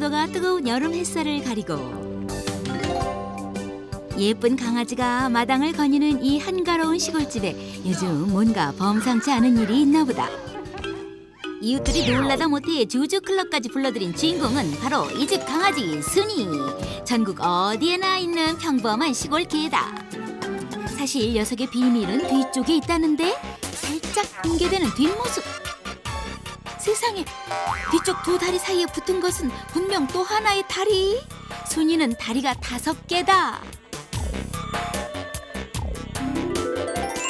포도가 뜨거운 여름 햇살을 가리고 예쁜 강아지가 마당을 거니는 이 한가로운 시골집에 요즘 뭔가 범상치 않은 일이 있나 보다. 이웃들이 놀라다 못해 주주 클럽까지 불러들인 주인공은 바로 이 집 강아지 순이. 전국 어디에나 있는 평범한 시골 개다. 사실 녀석의 비밀은 뒤쪽에 있다는데 살짝 공개되는 뒷모습. 세상에 뒤쪽 두 다리 사이에 붙은 것은 분명 또 하나의 다리. 순이는 다리가 다섯 개다.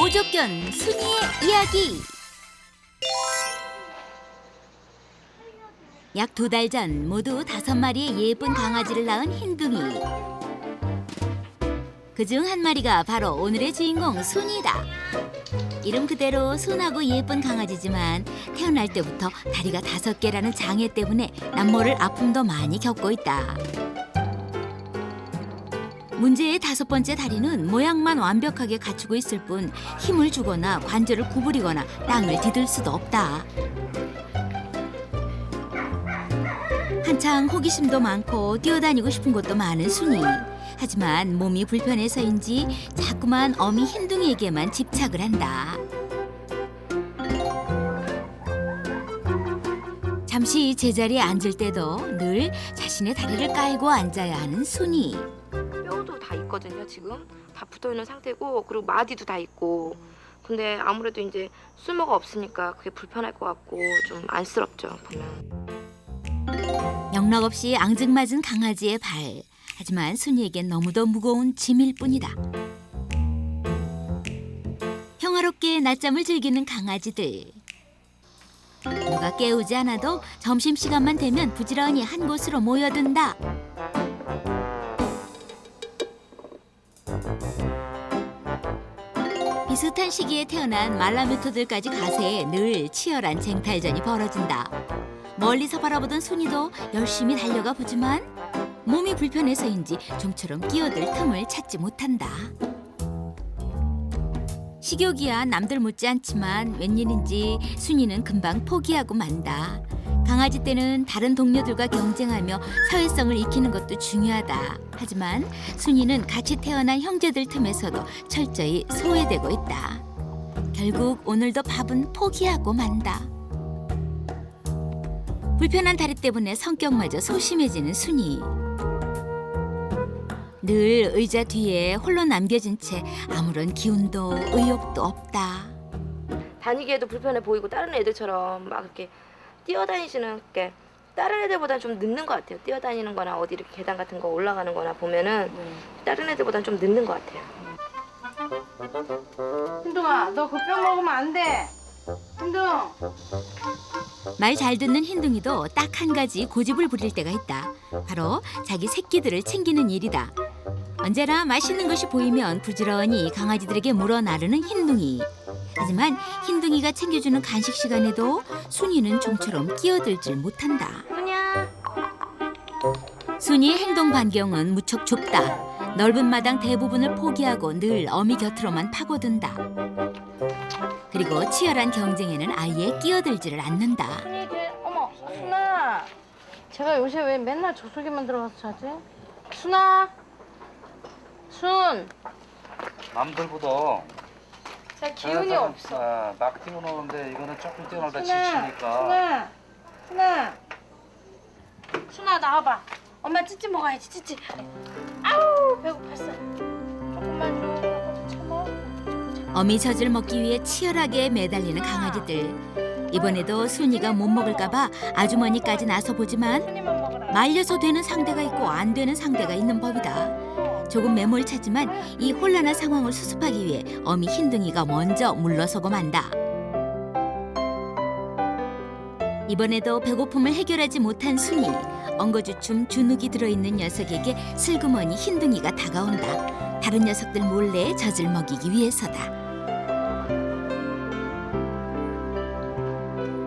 오족견 순이의 이야기. 약 두 달 전 모두 다섯 마리의 예쁜 강아지를 낳은 흰둥이. 그중 한 마리가 바로 오늘의 주인공 순이다. 이름 그대로 순하고 예쁜 강아지지만 태어날 때부터 다리가 다섯 개라는 장애 때문에 남모를 아픔도 많이 겪고 있다. 문제의 다섯 번째 다리는 모양만 완벽하게 갖추고 있을 뿐 힘을 주거나 관절을 구부리거나 땅을 디딜 수도 없다. 한창 호기심도 많고 뛰어다니고 싶은 곳도 많은 순이. 하지만 몸이 불편해서인지 자꾸만 어미 흰둥이에게만 집착을 한다. 잠시 제자리에 앉을 때도 늘 자신의 다리를 깔고 앉아야 하는 순이. 뼈도 다 있거든요 지금 다 붙어 있는 상태고 그리고 마디도 다 있고 근데 아무래도 이제 쓸모가 없으니까 그게 불편할 것 같고 좀 안쓰럽죠 보면 영락없이 앙증맞은 강아지의 발. 하지만 순이에겐 너무도 무거운 짐일 뿐이다. 평화롭게 낮잠을 즐기는 강아지들. 누가 깨우지 않아도 점심 시간만 되면 부지런히 한 곳으로 모여든다. 비슷한 시기에 태어난 말라뮤토들까지 가세에 늘 치열한 쟁탈전이 벌어진다. 멀리서 바라보던 순이도 열심히 달려가 보지만 몸이 불편해서인지 좀처럼 끼어들 틈을 찾지 못한다. 식욕이야 남들 못지않지만 웬일인지 순이는 금방 포기하고 만다. 강아지 때는 다른 동료들과 경쟁하며 사회성을 익히는 것도 중요하다. 하지만 순이는 같이 태어난 형제들 틈에서도 철저히 소외되고 있다. 결국 오늘도 밥은 포기하고 만다. 불편한 다리 때문에 성격마저 소심해지는 순이. 늘 의자 뒤에 홀로 남겨진 채 아무런 기운도 의욕도 없다. 다니기에도 불편해 보이고 다른 애들처럼 막 이렇게 뛰어다니시는 게 다른 애들보다는 좀 늦는 것 같아요 뛰어다니는 거나 어디 이렇게 계단 같은 거 올라가는 거나 보면은 다른 애들보다는 좀 늦는 것 같아요 hin둥아, 너 그뼈 먹으면 안 돼. hin둥. 말 잘 듣는 흰둥이도 딱 한 가지 고집을 부릴 때가 있다. 바로 자기 새끼들을 챙기는 일이다. 언제나 맛있는 것이 보이면 부지런히 강아지들에게 물어 나르는 흰둥이. 하지만 흰둥이가 챙겨주는 간식 시간에도 순이는 좀처럼 끼어들질 못한다. 순이야 순이의 행동 반경은 무척 좁다. 넓은 마당 대부분을 포기하고 늘 어미 곁으로만 파고든다. 그리고 치열한 경쟁에는 아예 끼어들지를 않는다. 순이 걔, 어머, 순아. 제가 요새 왜 맨날 저 속에만 들어가서 자지? 순아. 순. 남들보다 제가 기운이 저녁 없어. 아, 막 뛰어노는데 이거는 조금 뛰어놀다. 지치니까 순아. 순아. 순아 나와봐. 엄마 찌찌 먹어야지 찌찌. 아우 배고팠어. 조금만 줘. 참아. 어미 젖을 먹기 위해 치열하게 매달리는 강아지들. 이번에도 순이가 못 먹을까봐 아주머니까지 나서 보지만 순이만 먹어라. 말려서 되는 상대가 있고 안 되는 상대가 있는 법이다. 조금 매몰차지만 이 혼란한 상황을 수습하기 위해 어미 흰둥이가 먼저 물러서고 만다. 이번에도 배고픔을 해결하지 못한 순이 엉거주춤 주눅이 들어있는 녀석에게 슬그머니 흰둥이가 다가온다. 다른 녀석들 몰래 젖을 먹이기 위해서다.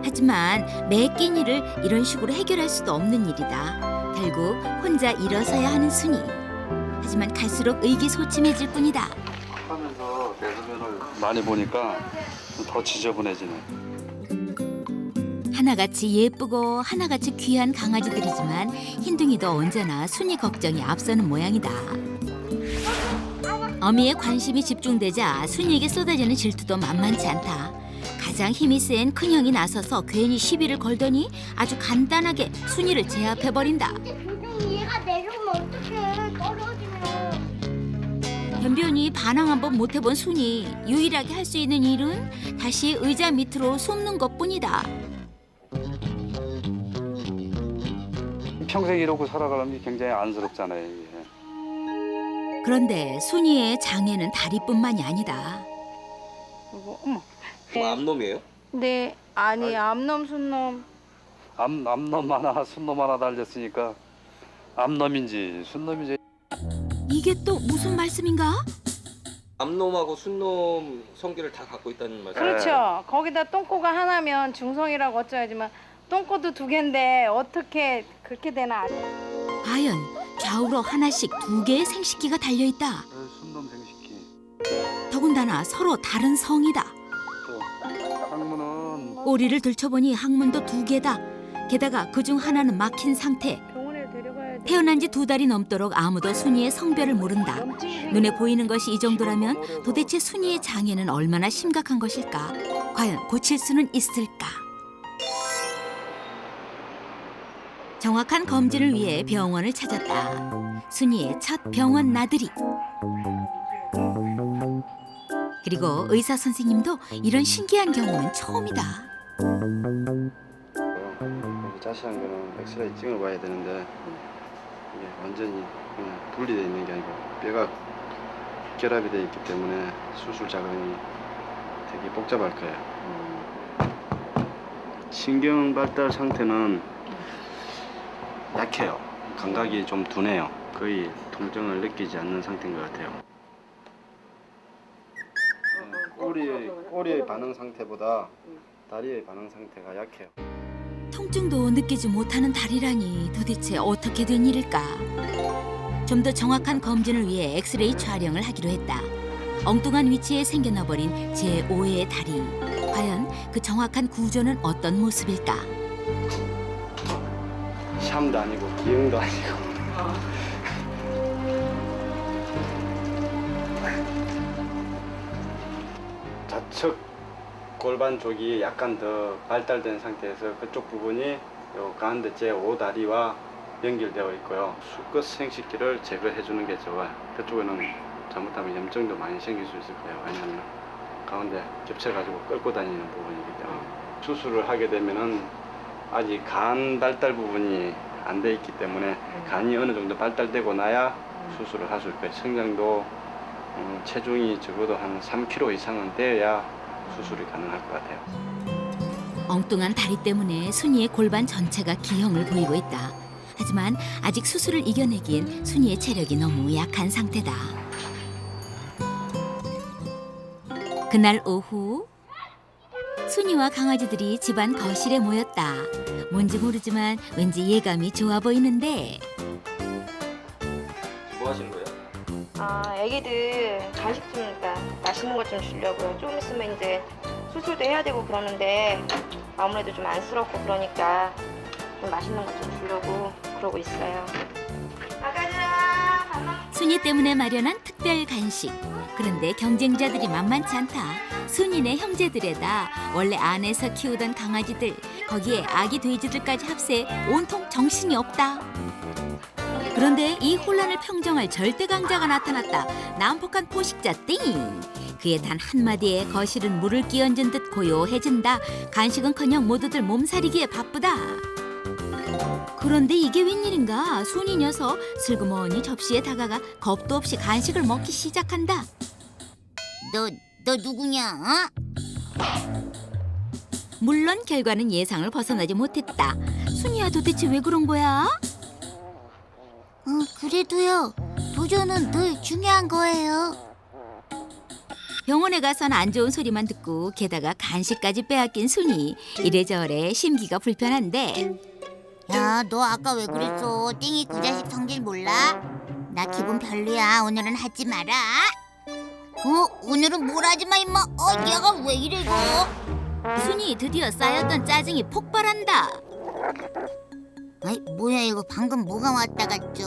하지만 매 끼니를 이런 식으로 해결할 수도 없는 일이다. 결국 혼자 일어서야 하는 순이. 하지만 갈수록 의기소침해질 뿐이다. 하면서 대소변을 많이 보니까 더 지저분해지네. 하나같이 예쁘고 하나같이 귀한 강아지들이지만 흰둥이도 언제나 순이 걱정이 앞서는 모양이다. 어미의 관심이 집중되자 순이에게 쏟아지는 질투도 만만치 않다. 가장 힘이 센 큰형이 나서서 괜히 시비를 걸더니 아주 간단하게 순이를 제압해버린다. 교정 얘가 내려오면 어떡해 변변히 반항 한번 못 해본 순이 유일하게 할 수 있는 일은 다시 의자 밑으로 숨는 것뿐이다. 평생 이러고 살아가는 게 굉장히 안쓰럽잖아요. 이게. 그런데 순이의 장애는 다리뿐만이 아니다. 이거 어머. 뭐 암놈이에요? 네 아니 암놈 순놈 암 암놈 하나 순놈 하나 달렸으니까 암놈인지 순놈인지 이게 또 무슨 말씀인가? 암놈하고 순놈 성기를 다 갖고 있다는 말씀. 그렇죠 거기다 똥꼬가 하나면 중성이라고 어쩌야지만 똥꼬도 두 개인데 어떻게 그렇게 되나 과연 좌우로 하나씩 두 개의 생식기가 달려 있다. 어, 순놈 생식기. 더군다나 서로 다른 성이다. 또 항문은 꼬리를 들춰보니 항문도 두 개다. 게다가 그 중 하나는 막힌 상태. 태어난 지 두 달이 넘도록 아무도 순이의 성별을 모른다. 눈에 보이는 것이 이 정도라면 도대체 순이의 장애는 얼마나 심각한 것일까? 과연 고칠 수는 있을까? 정확한 검진을 위해 병원을 찾았다. 순이의 첫 병원 나들이. 그리고 의사 선생님도 이런 신기한 경우는 처음이다. 자세한 거는 엑스레이 찍어 봐야 되는데 이게 완전히 분리되어 있는 게 아니고 뼈가 결합이 되어 있기 때문에 수술 작업이 되게 복잡할 거예요. 신경 발달 상태는 약해요. 감각이 좀 둔해요. 거의 통증을 느끼지 않는 상태인 것 같아요. 꼬리의 꼬리의 반응 상태보다 다리의 반응 상태가 약해요. 통증도 느끼지 못하는 다리라니 도대체 어떻게 된 일일까? 좀 더 정확한 검진을 위해 엑스레이 촬영을 하기로 했다. 엉뚱한 위치에 생겨나버린 제5의 다리. 과연 그 정확한 구조는 어떤 모습일까? 샴도 아니고 기형도 아니고 좌측 골반 쪽이 약간 더 발달된 상태에서 그쪽 부분이 요 가운데 제 5 다리와 연결되어 있고요. 수컷 생식기를 제거해 주는 게 좋아요. 그쪽에는 잘못하면 염증도 많이 생길 수 있을 거예요. 왜냐하면 가운데 겹쳐가지고 끌고 다니는 부분이기 때문에 수술을 하게 되면은 아직 간 발달 부분이 안 돼 있기 때문에 간이 어느 정도 발달되고 나야 수술을 할 수 있고요. 성장도 음, 체중이 적어도 한 3kg 이상은 되어야 수술이 가능할 것 같아요. 엉뚱한 다리 때문에 순이의 골반 전체가 기형을 보이고 있다. 하지만 아직 수술을 이겨내기엔 순이의 체력이 너무 약한 상태다. 그날 오후 순이와 강아지들이 집안 거실에 모였다. 뭔지 모르지만 왠지 예감이 좋아 보이는데 뭐 하시는 거예요? 아, 애기들 간식 좀, 그러니까 맛있는 것 좀 주려고요. 좀 있으면 이제 수술도 해야 되고 그러는데 아무래도 좀 안쓰럽고 그러니까 좀 맛있는 것 좀 주려고 그러고 있어요. 순이 때문에 마련한 특별 간식. 그런데 경쟁자들이 만만치 않다. 순이네 형제들에다 원래 안에서 키우던 강아지들, 거기에 아기 돼지들까지 합세 온통 정신이 없다. 그런데 이 혼란을 평정할 절대 강자가 나타났다. 난폭한 포식자 띵. 그의 단 한마디에 거실은 물을 끼얹은 듯 고요해진다. 간식은커녕 모두들 몸살이기에 바쁘다. 그런데 이게 웬일인가? 순이 녀석 슬그머니 접시에 다가가 겁도 없이 간식을 먹기 시작한다. 너, 너 누구냐 어? 물론 결과는 예상을 벗어나지 못했다. 순이야 도대체 왜 그런 거야? 어, 그래도요. 도전은 늘 중요한 거예요. 병원에 가선 안 좋은 소리만 듣고 게다가 간식까지 빼앗긴 순이 이래저래 심기가 불편한데. 야 너 아까 왜 그랬어? 띵이 그 자식 성질 몰라? 나 기분 별로야. 오늘은 하지 마라. 어? 오늘은 뭘 하지 마 임마? 어 얘가 왜 이래 이거 순이 드디어 쌓였던 짜증이 폭발한다. 아이 뭐야 이거 방금 뭐가 왔다 갔죠?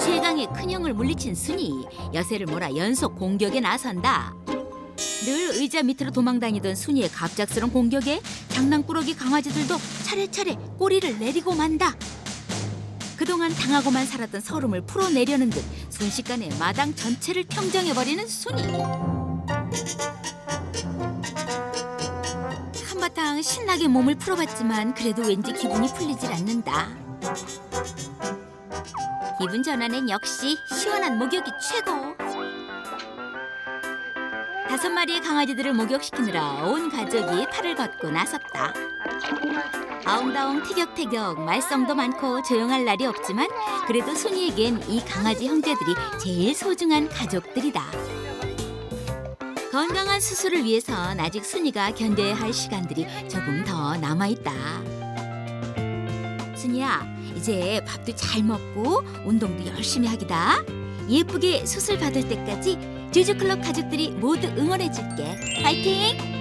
최강의 큰형을 물리친 순이 여세를 몰아 연속 공격에 나선다. 늘 의자 밑으로 도망다니던 순이의 갑작스런 공격에 장난꾸러기 강아지들도 차례차례 꼬리를 내리고 만다. 그동안 당하고만 살았던 서름을 풀어내려는 듯 순식간에 마당 전체를 평정해버리는 순이. 한바탕 신나게 몸을 풀어봤지만 그래도 왠지 기분이 풀리질 않는다. 기분 전환엔 역시 시원한 목욕이 최고. 다섯 마리의 강아지들을 목욕시키느라 온 가족이 팔을 걷고 나섰다. 아웅다웅 티격태격 말썽도 많고 조용할 날이 없지만 그래도 순이에겐 이 강아지 형제들이 제일 소중한 가족들이다. 건강한 수술을 위해선 아직 순이가 견뎌야 할 시간들이 조금 더 남아 있다. 순이야, 이제 밥도 잘 먹고 운동도 열심히 하기다. 예쁘게 수술 받을 때까지 주주클럽 가족들이 모두 응원해줄게. 파이팅!